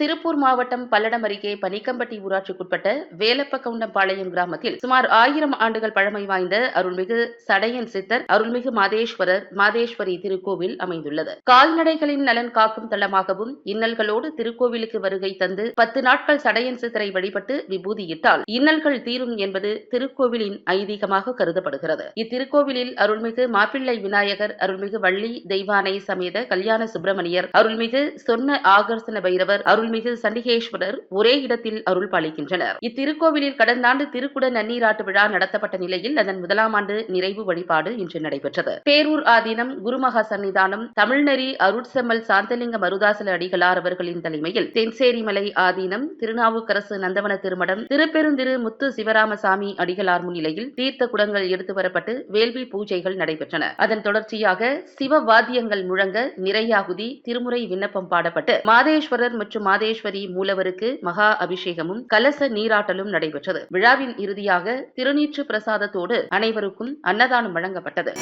திருப்பூர் மாவட்டம் பல்லடம் அருகே பனிக்கம்பட்டி ஊராட்சிக்குட்பட்ட வேலப்பகவுண்டம்பாளையம் கிராமத்தில் சுமார் ஆயிரம் ஆண்டுகள் பழமை வாய்ந்த அருள்மிகு சடையன் சித்தர் அருள்மிகு மாதேஸ்வரர் மாதேஸ்வரி திருக்கோவில் அமைந்துள்ளது. கால்நடைகளின் நலன் காக்கும் தளமாகவும் இன்னல்களோடு திருக்கோவிலுக்கு வருகை தந்து பத்து நாட்கள் சடையன் சித்தரை வழிபட்டு விபூதியிட்டால் இன்னல்கள் தீரும் என்பது திருக்கோவிலின் ஐதீகமாக கருதப்படுகிறது. இத்திருக்கோவிலில் அருள்மிகு மாப்பிள்ளை விநாயகர் அருள்மிகு வள்ளி தெய்வானை சமேத கல்யாண சுப்பிரமணியர் அருள்மிகு சொன்ன ஆகர்சன பைரவர் அருள்மிகு சண்டிகேஸ்வரர் ஒரே இடத்தில் அருள் பாலிக்கின்றனர். இத்திருக்கோவிலில் கடந்த ஆண்டு திருக்குட நன்னீராட்டு விழா நடத்தப்பட்ட நிலையில் அதன் முதலாம் ஆண்டு நிறைவு வழிபாடு இன்று நடைபெற்றது. பேரூர் ஆதீனம் குருமகா சன்னிதானம் தமிழ்நெறி அருட்செம்மல் சாந்தலிங்க மருதாசல அடிகளார் அவர்களின் தலைமையில் தென்சேரிமலை ஆதீனம் திருநாவுக்கரசு நந்தவன திருமடம் திருப்பெருந்திரு முத்து சிவராமசாமி அடிகளார் முன்னிலையில் தீர்த்த குடங்கள் எடுத்து வரப்பட்டு வேள்வி பூஜைகள் நடைபெற்றன. அதன் தொடர்ச்சியாக சிவ வாத்தியங்கள் முழங்க நிறையாகுதி திருமுறை விண்ணப்பம் பாடப்பட்டு மாதேஸ்வரர் மற்றும் மாதேஸ்வரி மூலவருக்கு மகா அபிஷேகமும் கலச நீராட்டலும் நடைபெற்றது. விழாவின் இறுதியாக திருநீற்று பிரசாதத்தோடு அனைவருக்கும் அன்னதானம் வழங்கப்பட்டது.